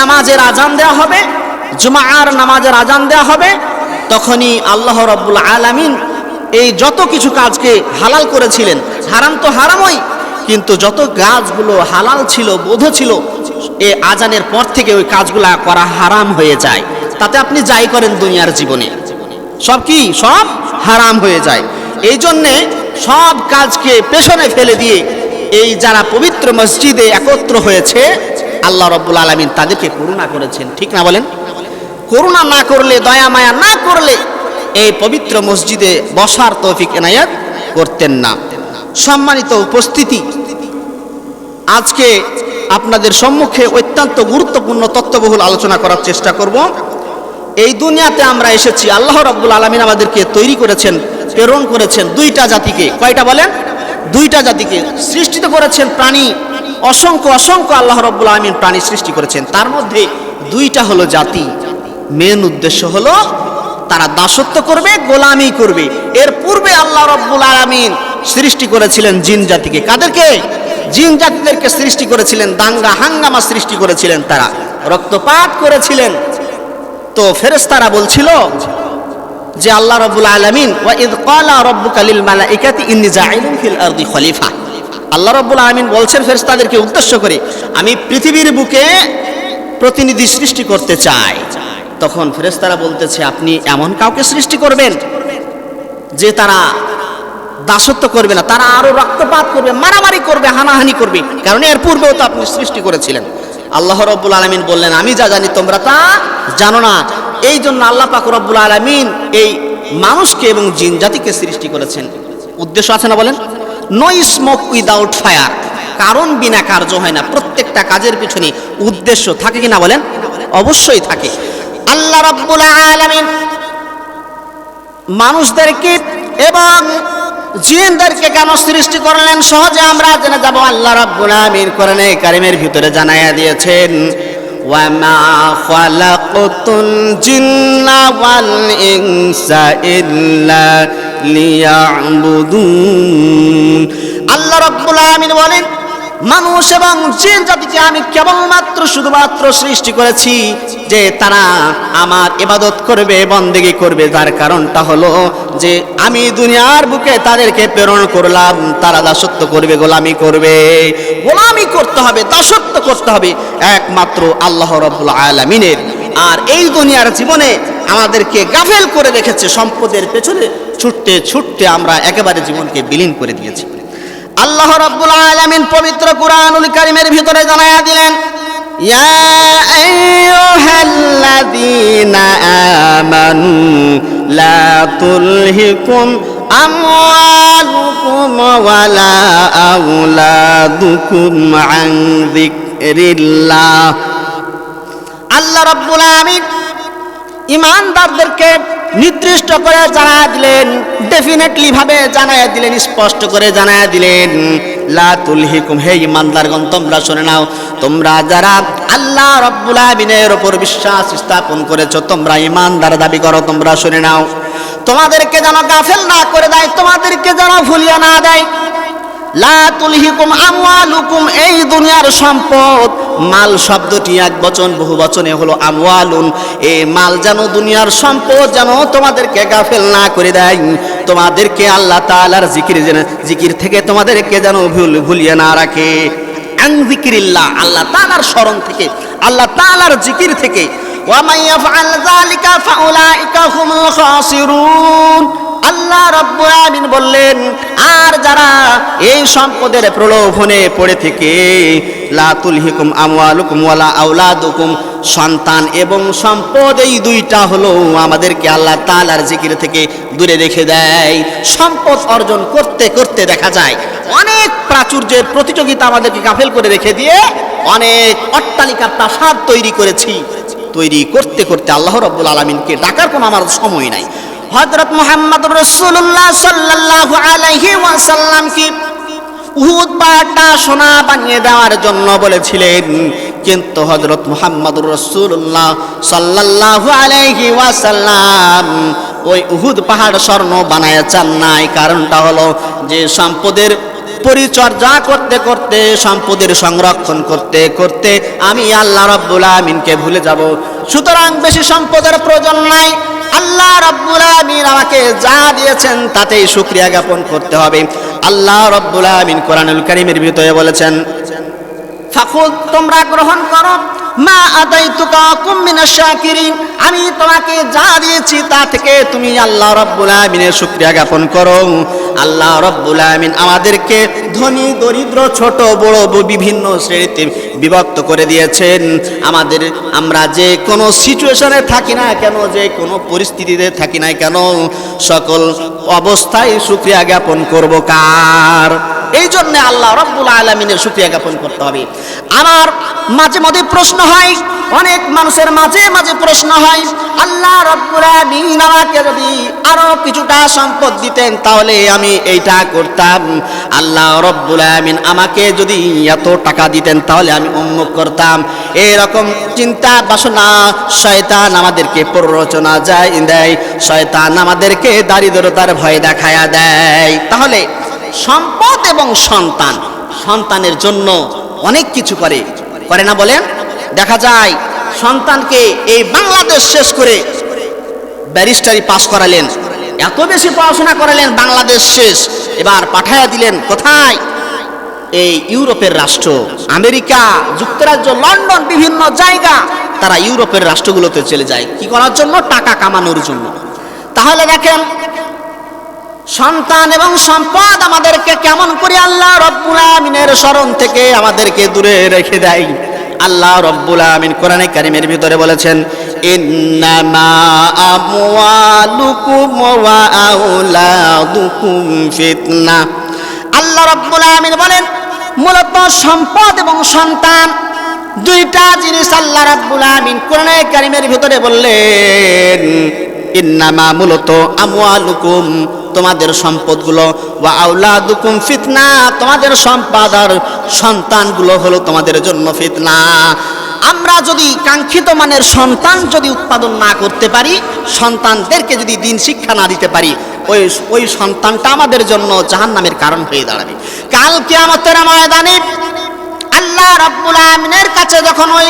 নামাজের আজান দেওয়া হবে, জুমার নামাজের আজান দেওয়া হবে, তখনই আল্লাহ রব্বুল আলামিন এই যত কিছু কাজকে হালাল করেছিলেন, হারাম তো হারামই, কিন্তু যত কাজগুলো হালাল ছিল, বোধ ছিল, এ আজানের পর থেকে ওই কাজগুলা করা হারাম হয়ে যায়। তাতে আপনি যাই করেন দুনিয়ার জীবনে, সব কি? সব হারাম হয়ে যায়। এই জন্যে সব কাজকে পেছনে ফেলে দিয়ে এই যারা পবিত্র মসজিদে একত্র হয়েছে আল্লাহ রব্বুল আলমিন তাদেরকে করুণা করেছেন, ঠিক না বলেন? করুণা না করলে, দয়া মায়া না করলে এই পবিত্র মসজিদে বসার তৌফিক এনায়াত করতেন না। সম্মানিত উপস্থিতি, আজকে আপনাদের সম্মুখে অত্যন্ত গুরুত্বপূর্ণ তত্ত্ববহুল আলোচনা করার চেষ্টা করব। এই দুনিয়াতে আমরা এসেছি, আল্লাহ রাব্বুল আলমিন আমাদেরকে তৈরি করেছেন, প্রেরণ করেছেন দুইটা জাতিকে। কয়টা বলেন? দুইটা জাতিকে সৃষ্টিত করেছেন প্রাণী অসংখ্য অসংখ্য আল্লাহ রব্বুল আলমিন প্রাণী সৃষ্টি করেছেন। তার মধ্যে দুইটা হলো জাতি। মেন উদ্দেশ্য হলো তারা দাসত্ব করবে, গোলামি করবে। এর পূর্বে আল্লাহ রব্বুল আলমিন সৃষ্টি করেছিলেন জিন জাতিকে। কাদেরকে? জিন জাতিদেরকে সৃষ্টি করেছিলেন, দাঙ্গা, হাঙ্গামা সৃষ্টি করেছিলেন তারা। রক্তপাত করেছিলেন। তো ফেরেশতারা বলছিল যে আল্লাহ রাব্বুল আলামিন, ওয়া ইদ ক্বালা রাব্বুকা লিল মালাইকাতি ইন্নী জাইলুন ফিল আরদি খলিফা। আল্লাহ রাব্বুল আলামিন বলছেন, ফেরেশতাদেরকে উদ্দেশ্য করে, আমি পৃথিবীর বুকে প্রতিনিধি সৃষ্টি করতে চাই। তখন ফেরেশতারা বলতেছে, আপনি এমন কাউকে সৃষ্টি করবেন যে তারা দাসত্ব করবে না, তারা আরও রক্তপাত করবে, মারামারি করবে, হানাহানি করবে। কারণ এর পূর্বেও তো আপনি সৃষ্টি করেছিলেন। আল্লাহ রব্বুল আলমিন বললেন, আমি যা জানি তোমরা তা জানো না। এই জন্য আল্লাহ পাক রব্বুল আলমিন এই মানুষকে এবং জিন জাতিকে সৃষ্টি করেছেন। উদ্দেশ্য আছে না বলেন? নো স্মোক উইদাউট ফায়ার কারণ বিনা কার্য হয় না। প্রত্যেকটা কাজের পিছনে উদ্দেশ্য থাকে কিনা বলেন? অবশ্যই থাকে। আল্লাহ রব্বুল আলমিন মানুষদেরকে এবং জিনদেরকে কেন সৃষ্টি করলেন? সহজে আমরা জেনে যাব। আল্লাহ রাব্বুল আমিন কোরআনে কারিমের ভিতরে জানাইয়া দিয়েছেন খালাকতুল জিন্না ইল্লা আল্লাহ রাব্বুল আমিন বলেন, মানুষ এবং জিন জাতিকে আমি কেবলমাত্র শুধুমাত্র সৃষ্টি করেছি যে তারা আমার ইবাদত করবে, বন্দেগি করবে। তার কারণটা হলো যে আমি দুনিয়ার বুকে তাদেরকে প্রেরণ করলাম, তারা দাসত্ব করবে, গোলামি করবে। গোলামি করতে হবে দাসত্ব করতে হবে। একমাত্র আল্লাহ রব্বুল আলমিনের। আর এই দুনিয়ার জীবনে আমাদেরকে গাফেল করে রেখেছে, সম্পদের পেছনে ছুটতে ছুটতে আমরা একেবারে জীবনকে বিলীন করে দিয়েছি। আল্লাহ রাব্বুল আলামিন পবিত্র কুরআনুল কারীমের ভিতরে জানায়া দিলেন, ইয়া আইয়ুহাল্লাযীনা আমানু লা তুলহিকুম আমওয়ালুকুম ওয়ালা আওলাদুকুম আন যিকরিল্লাহ। আল্লাহ রাব্বুল আলামিন ইমানদারদেরকে নির্দিষ্ট করে জানায় দিলেন ডেফিনেটলি ভাবে জানায় দিলেন, স্পষ্ট করে জানায় দিলেন। লা তুলহিকুম, হে ইমানদারগণ, তোমরা শুনে নাও, তোমরা যারা আল্লাহ রব্বুল আমিনের উপর বিশ্বাস স্থাপন করেছ, তোমরা ইমানদার দাবি করো, তোমরা শুনে নাও। তোমাদেরকে যেন গাফেল না করে দেয়, তোমাদেরকে যেন ভুলিয়ে না দেয়। লা তুলহিকুম আমওয়ালুকুম, এই দুনিয়ার সম্পদ। মাল শব্দটি এক বচন, বহু বচনে হলো আমওয়ালুন। এই মাল যেন দুনিয়ার সম্পদ, যেন তোমাদেরকে গাফেল না করে দেয়। তোমাদেরকে আল্লাহ তাআলার জিকির যেন, জিকির থেকে তোমাদেরকে যেন ভুল ভুলিয়ে না রাখে। আন জিকিরিল্লাহ আল্লাহ তাআলার স্মরণ থেকে, আল্লাহ তাআলার জিকির থেকে। ওয়ামান ইয়াফআল যালিকা, ফাউলাইকা হুমুল খাসিরুন। আল্লাহ রব্বুল আমিন বললেন, আর যারা এই সম্পদের প্রলোভনে পড়ে থেকে লাতুল হিকুম আমওয়ালুকুম ওয়ালা আওলাদুকুম, সন্তান এবং সম্পদ এই দুইটা হলো আমাদেরকে আল্লাহ তাআলার জিকির থেকে দূরে রেখে দেয়। সম্পদ অর্জন করতে করতে দেখা যায়, অনেক প্রাচুর্যের প্রতিযোগিতা আমাদেরকে গাফেল করে রেখে দিয়ে অনেক অট্টালিকা প্রাসাদ তৈরি করেছি। তৈরি করতে করতে আল্লাহ রব্বুল আলমিনকে ডাকার কোনো আমার সময় নাই। হজরত মোহাম্মদ রসুল্লাহ সাল্লাহ আলাইহি ওয়াসাল্লাম কি উহুদ পাহাড়টা সোনা বানিয়ে দেওয়ার জন্য বলেছিলেন। কিন্তু হজরত মোহাম্মদ রসুল্লাহ সাল্লাহ আলাইহি ওয়াসাল্লাম ওই উহুদ পাহাড় স্বর্ণ বানায় চান নাই। কারণটা হলো যে সম্পদের পরিচর্যা করতে করতে, সম্পদের সংরক্ষণ করতে করতে আমি আল্লাহ রব্বুল আমিনকে ভুলে যাব। সুতরাং বেশি সম্পদের প্রয়োজন নাই। আল্লাহ রব্বুল আমিন আমাকে যা দিয়েছেন তাতেই শুক্রিয়া জ্ঞাপন করতে হবে। আল্লাহ রব্বুল আমিন কোরআনুল কারীমের ভিতরে বলেছেন, ফাকুল, তোমরা গ্রহণ করো। মা আদাই তুকা কুমিনা শাকিরিন। আমি তোমাকে যা দিয়েছি তা থেকে তুমি আল্লাহ রব্বুল আমিনের শুকরিয়া জ্ঞাপন করো। আল্লাহ রব্বুল আমিন আমাদেরকে ধনী, দরিদ্র, ছোট, বড়, বিভিন্ন শ্রেণীতে বিভক্ত করে দিয়েছেন। আমাদের, আমরা যে কোনো সিচুয়েশনে থাকি না কেন, যে কোনো পরিস্থিতিতে থাকি না কেন, সকল অবস্থায় শুকরিয়া জ্ঞাপন করব কার? এই জন্য আল্লাহ রব্বুল আলমিনের শুক্রিয়া জ্ঞাপন করতে হবে। আমার মাঝে মাঝে প্রশ্ন হয় অনেক মানুষের মাঝে মাঝে প্রশ্ন হয়, আল্লাহ রব্বুল আলমিন আমাকে যদি আরও কিছুটা সম্পদ দিতেন, তাহলে আমি এইটা করতাম। আল্লাহ রব্বুল আলমিন আমাকে যদি এত টাকা দিতেন, তাহলে আমি উন্মুখ করতাম। এরকম চিন্তা বাসনা শয়তান আমাদেরকে প্ররোচনা যায়, দেয়। শয়তান আমাদেরকে দারিদ্রতার ভয় দেখায়া দেয়। তাহলে সম্পদ এবং সন্তান, সন্তানের জন্য অনেক কিছু করে। করে না বলেন? দেখা যায় সন্তানকে এই বাংলাদেশ শেষ করে ব্যারিস্টারি পাশ করালেন, এত বেশি পড়াশোনা করালেন বাংলাদেশ শেষ। এবার পাঠায়া দিলেন কোথায়? এই ইউরোপের রাষ্ট্র, আমেরিকা, যুক্তরাজ্য, লন্ডন, বিভিন্ন জায়গা। তারা ইউরোপের রাষ্ট্রগুলোতে চলে যায়। কি করার জন্য? টাকা কামানোর জন্য। তাহলে দেখেন, সন্তান এবং সম্পদ আমাদেরকে কেমন করে আল্লাহ রব্বুল আমিনের স্মরণ থেকে আমাদেরকে দূরে রেখে দেয়। আল্লাহ রব্বুল আমিন কোরআনে কারিমের ভিতরে বলেছেন, ইন্নামা আমওয়ালুকুম ওয়া আওলাদুকুম ফিতনা। আল্লাহ রব্বুল আমিন বলেন, মূলত সম্পদ এবং সন্তান দুইটা জিনিস আল্লাহ রাব্বুল আমিন কোরআনে কারিমের ভিতরে বললেন, ইন্নামা মূলত আমওয়ালুকুম, তোমাদের সম্পদগুলো, ওয়া আউলাদুকুম ফিতনা, তোমাদের সম্পদ আর সন্তানগুলো হলো তোমাদের জন্য ফিতনা। আমরা যদি কাঙ্ক্ষিত মানের সন্তান যদি উৎপাদন না করতে পারি, সন্তানদেরকে যদি দিন শিক্ষা না দিতে পারি, ওই ওই সন্তানটা আমাদের জন্য জাহান্নামের কারণ হয়ে দাঁড়াবে। কাল কিয়ামতের ময়দানে আল্লাহ রাব্বুল আমিনের কাছে যখন ওই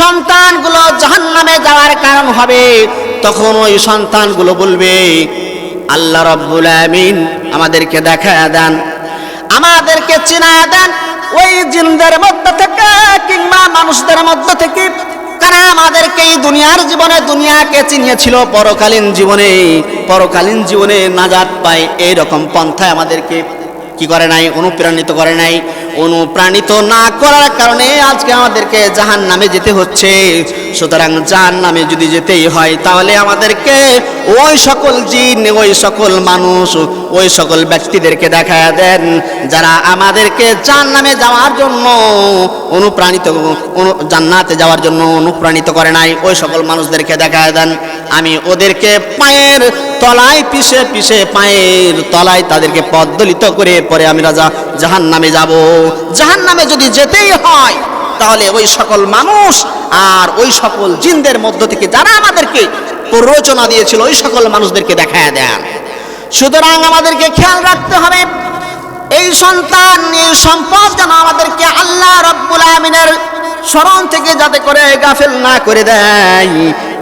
সন্তানগুলো জাহান্নামে যাওয়ার কারণ হবে, তখন ওই সন্তানগুলো বলবে, আল্লাহ রাব্বুল আমিন আমাদেরকে দেখা দেন, আমাদেরকে চিনা দেন ওই জিনদের মধ্যে থেকে কিংবা মানুষদের মধ্যে থেকে তারা আমাদেরকে এই দুনিয়ার জীবনে দুনিয়াকে চিনিয়েছিল? পরকালীন জীবনে। পরকালীন জীবনে নাজাত পায়। এইরকম পন্থায় আমাদেরকে কি করে নাই? অনুপ্রাণিত করে নাই। অনুপ্রাণিত না করার কারণে আজকে আমাদেরকে জাহান নামে যেতে হচ্ছে। সুতরাং জাহান নামে যদি যেতেই হয়, তাহলে আমাদেরকে ওই সকল জিন, ওই সকল মানুষ, ওই সকল ব্যক্তিদেরকে দেখা দেন, যারা আমাদেরকে জাহান নামে যাওয়ার জন্য অনুপ্রাণিত, অনু- জান্নাতে যাওয়ার জন্য অনুপ্রাণিত করে নাই, ওই সকল মানুষদেরকে দেখা দেন। আমি ওদেরকে পায়ের তলায় পিষে পিষে পায়ের তলায় তাদেরকে পদ্দলিত করে পরে আমি রাজা জাহান নামে যাব। জাহান নামে যদি যেতেই হয়, তাহলে ওই সকল মানুষ আর ওই সকল জিনদের মধ্য থেকে যারা আমাদেরকে প্ররোচনা দিয়েছিল, ওই সকল মানুষদেরকে দেখায় দেন। সুতরাং আমাদেরকে খেয়াল রাখতে হবে, এই সন্তান, এই সম্পদ যেন আমাদেরকে আল্লাহ রব্বুল আমিনের স্মরণ থেকে যাতে করে গাফেল না করে দেয়।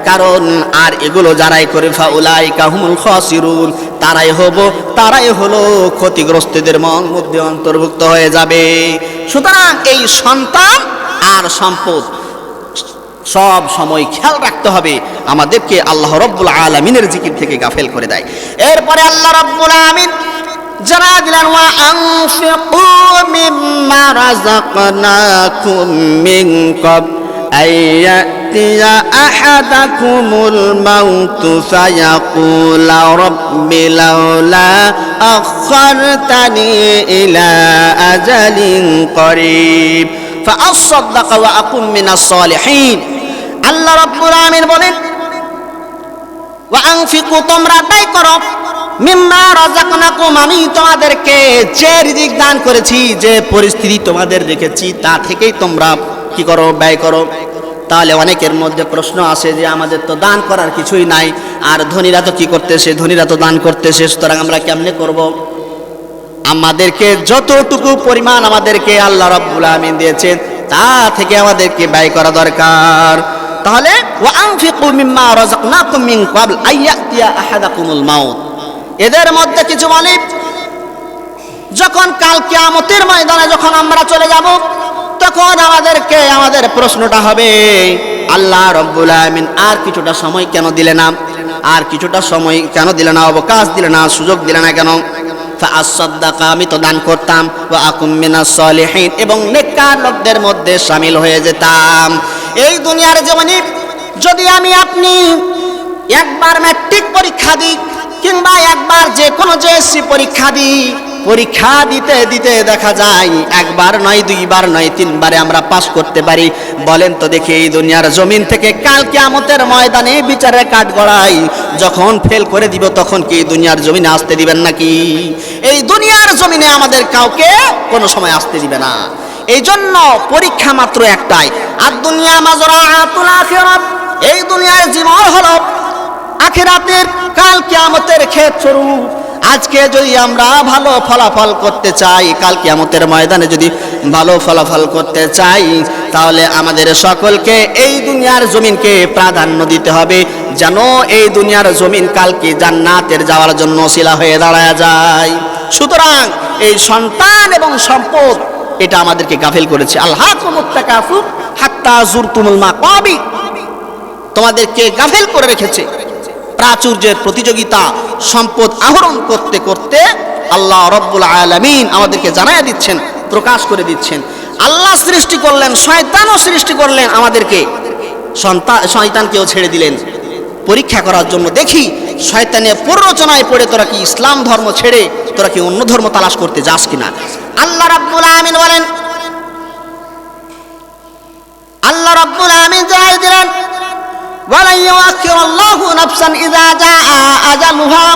কারণ আর এগুলো যারাই করে ফাউলাই কাহুমুল খাসিরুন, তারাই হব, তারাই হলো ক্ষতিগ্রস্তদের মন মধ্যে অন্তর্ভুক্ত হয়ে যাবে। সুতরাং এই সন্তান আর সম্পদ সব সময় খেয়াল রাখতে হবে, আমাদেরকে আল্লাহ রব্বুল আলমিনের জিকির থেকে গাফেল করে দেয়। এরপরে আল্লাহ রব্বুল আমিন জানা দিলেন, ওয়া আনফিকু মিম্মা রাযাকনাকুম মিন ক্বাব أيأتي أحدكم الموت فيقول رب لولا أخرتني إلى أجل قريب فأصدق وأكن من الصالحين আল্লাহ রব্বুল আমিন বলেন ওয়াংফিকু তোমরা ব্যয় করো মিম্মা রাজাকনাকুম আমি তোমাদেরকে যে রিজিক দান করেছি যে পরিস্থিতি তোমাদের রেখেছি তা থেকেই তোমরা কি করো ব্যয় করো তাহলে অনেকের মধ্যে প্রশ্ন আসে যে আমাদের তো দান করার কিছুই নাই, আর ধনীরা তো কি করতেছে? ধনীরা তো দান করতেছে, সুতরাং আমরা কেমনে করব? আমাদেরকে যতটুকু পরিমাণ আমাদেরকে আল্লাহ রাব্বুল আমিন দিয়েছেন, তা থেকে আমাদেরকে ব্যয় করা দরকার। তাহলে মিন এদের মধ্যে কিছু মালিক, যখন কাল কিয়ামতের ময়দানে যখন আমরা চলে যাব তখন আমাদেরকে আমাদের প্রশ্নটা হবে, আল্লাহ রব্বুল আমিন আর কিছুটা সময় কেন দিলে না? আর কিছুটা সময় কেন দিলে না? অবকাশ দিলে না? সুযোগ দিলে না কেন? ফাআসাদ্দাকা, আমি তো দান করতাম। ওয়া আকুম মিনাস এবং নেককার লোকদের মধ্যে শামিল হয়ে যেতাম। এই দুনিয়ার জীবনে যদি আমি আপনি একবার ম্যাট্রিক পরীক্ষা দিই, কিংবা একবার যে কোনো জেএসসি পরীক্ষা দিই পরীক্ষা দিতে দিতে দেখা যায়, একবার নয়, দুইবার নয়, তিনবারে আমরা পাস করতে পারি। বলেন তো দেখি এই দুনিয়ার জমিন থেকে কাল কিয়ামতের ময়দানে বিচারের কাঠ গড়াই, যখন ফেল করে দিব তখন কি দুনিয়ার জমিনে আসতে দিবেন নাকি? এই দুনিয়ার জমিনে আমাদের কাউকে কোনো সময় আসতে দিবে না। এই জন্য পরীক্ষা মাত্র একটাই। আর দুনিয়া মাজরা এই দুনিয়ার জীবন হলো আখেরাতের কাল কিয়ামতের ক্ষেত স্বরূপ আজকে যদি আমরা ভালো ফলাফল করতে চাই, কাল কিয়ামতের ময়দানে যদি ভালো ফলাফল করতে চাই, তাহলে আমাদের সকলকে এই দুনিয়ার জমিনকে প্রাধান্য দিতে হবে, যেন এই দুনিয়ার জমিন কালকে জান্নাতের যাওয়ার জন্য শিলা হয়ে দাঁড়ায় যায়। সুতরাং এই সন্তান এবং সম্পদ, এটা আমাদেরকে গাফিল করেছে। আল্লাহ হাত্তা জুরতুমুল মাকাবি। তোমাদেরকে গাফেল করে রেখেছে। প্রাচুর্যের প্রতিযোগিতা, সম্পদ আহরণ করতে করতে আল্লাহ রব্বুল আলামিন আমাদেরকে জানায় দিচ্ছেন, প্রকাশ করে দিচ্ছেন। আল্লাহ সৃষ্টি করলেন, শয়তানও সৃষ্টি করলেন আমাদেরকে। সন্তান শয়তানকেও ছেড়ে দিলেন। পরীক্ষা করার জন্য দেখি শয়তানের প্ররোচনায় পড়ে তোরা কি ইসলাম ধর্ম ছেড়ে তোরা কি অন্য ধর্ম তালাশ করতে যাস কিনা? আল্লাহ রাব্বুল আমিন বলেন ولن يؤخر الله نفسا إذا جاء أجلها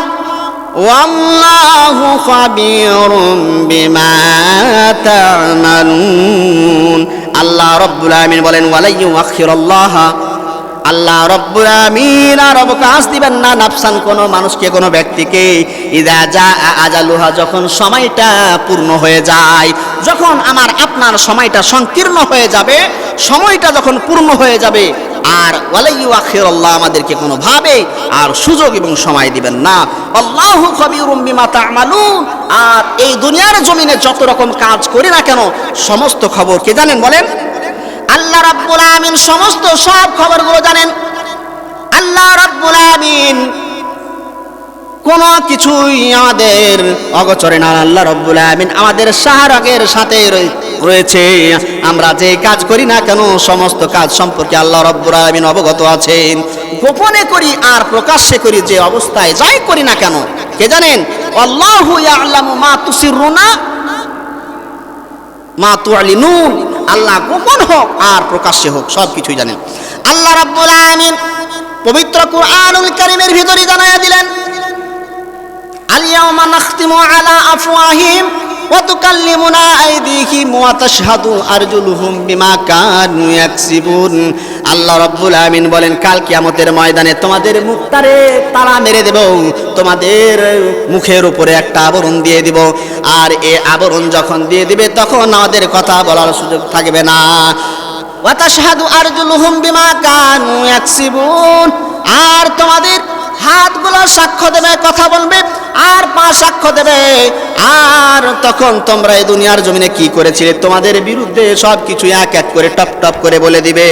والله خبير بما تعملون আল্লাহ রব্বুল আমিন বলেন ওয়ালাই ইউআখিরাল্লাহ আল্লাহ রব্বুল আমিন আর অবকাশ দিবেন না নাফসান কোনো মানুষকে কোনো ব্যক্তিকে ইদা যা আজালুহা যখন সময়টা পূর্ণ হয়ে যায় যখন আমার আপনার সময়টা সংকীর্ণ হয়ে যাবে সময়টা যখন পূর্ণ হয়ে যাবে আর ওয়ালাইয়ু আখির আল্লাহ আমাদেরকে কোনোভাবে আর সুযোগ এবং সময় দিবেন না। আল্লাহু খবিরুম বিমা তা'মালুন। আর এই দুনিয়ার জমিনে যত রকম কাজ করি না কেন, সমস্ত খবর কে জানেন বলেন? আল্লাহ রাব্বুল আমিন সমস্ত সব খবরগুলো জানেন। আল্লাহ রাব্বুল আমিন কোনো কিছুই আমাদের অগচরে না। আল্লাহ রব্বুল আমিন আমাদের সাহারাগের সাথে রয়েছে। আমরা যে কাজ করি না কেন, সমস্ত কাজ সম্পর্কে আল্লাহ রব্বুর আলমিন অবগত আছেন। গোপনে করি আর প্রকাশ্যে করি যে অবস্থায় যাই করি না কেন, কে জানেন? আল্লাহ মা মা আল্লাহ গোপন হোক আর প্রকাশ্যে হোক সব কিছুই জানেন। আল্লাহ পবিত্র কুরআনুল ভিতরে দিলেন আলা আফওয়াহিম ওয়াতুকাল্লিমুনা আইদিহিম ওয়া তাশহাদু আরজুলুহুম বিমা আল্লাহ রাব্বুল আমিন বলেন, কাল কিয়ামতের ময়দানে তোমাদের মুখটারে তালা মেরে দেব, তোমাদের মুখের উপরে একটা আবরণ দিয়ে দিব। আর এ আবরণ যখন দিয়ে দিবে, তখন আমাদের কথা বলার সুযোগ থাকবে না। আরজুলুহুম বিমা আর তোমাদের হাতগুলো সাক্ষ্য দেবে, কথা বলবে আর পা সাক্ষ্য দেবে। আর তখন তোমরা এই দুনিয়ার জমিনে কি করেছিলে? তোমাদের বিরুদ্ধে সব কিছু এক এক করে টপ টপ করে বলে দিবে।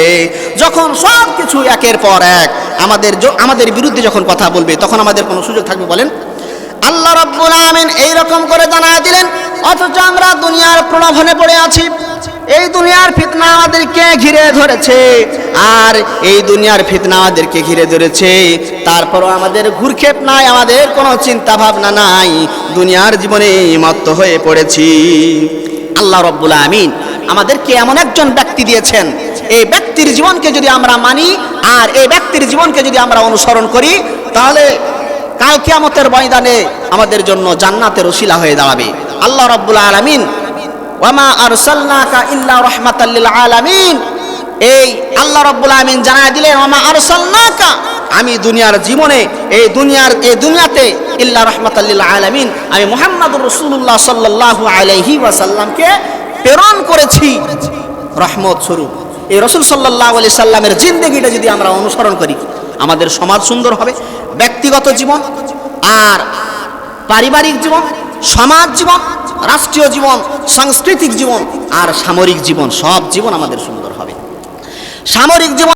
যখন সব কিছু একের পর এক, আমাদের আমাদের বিরুদ্ধে যখন কথা বলবে, তখন আমাদের কোনো সুযোগ থাকবে বলেন? আল্লাহ রব্বুল আমিন এই রকম করে জানা দিলেন, অথচ আমরা দুনিয়ার প্রলোভনে পড়ে আছি। এই দুনিয়ার ফিতনা আমাদেরকে ঘিরে ধরেছে। আর এই দুনিয়ার ফিতনা আমাদেরকে ঘিরে ধরেছে। তারপরও আমাদের ঘুরক্ষেপ নাই, আমাদের কোনো চিন্তা ভাবনা নাই। দুনিয়ার জীবনে মত্ত হয়ে পড়েছি। আল্লাহ রব্বুল আমিন আমাদেরকে এমন একজন ব্যক্তি দিয়েছেন। এই ব্যক্তির জীবনকে যদি আমরা মানি আর এই ব্যক্তির জীবনকে যদি আমরা অনুসরণ করি, তাহলে কাল কিয়ামতের ময়দানে আমাদের জন্য জান্নাতের ওসিলা হয়ে দাঁড়াবে। আল্লাহ রাব্বুল আলামিন ওয়ামা আরসালনাকা ইল্লা রাহমাতাল লিল আলামিন। এই আল্লাহ রাব্বুল আলামিন জানায় দিলেন, ওয়ামা আরসালনাকা? আমি দুনিয়ার জীবনে, এই দুনিয়ার, এই দুনিয়াতে ইল্লা রহমাতাল্লিল আলামিন। আমি মুহাম্মাদুর রসুল্লাহ সাল্লাল্লাহু আলাইহি ওয়াসাল্লামকে প্রেরণ করেছি। রহমত স্বরূপ। এই রসুল সাল্লাহ আলি সাল্লামের জিন্দগিটা যদি আমরা অনুসরণ করি, আমাদের সমাজ সুন্দর হবে, ব্যক্তিগত জীবন, আর পারিবারিক জীবন সমাজ জীবন, রাষ্ট্রীয় জীবন, সাংস্কৃতিক জীবন আর সামরিক জীবন, সব জীবন আমাদের সুন্দর হবে। সামরিক জীবন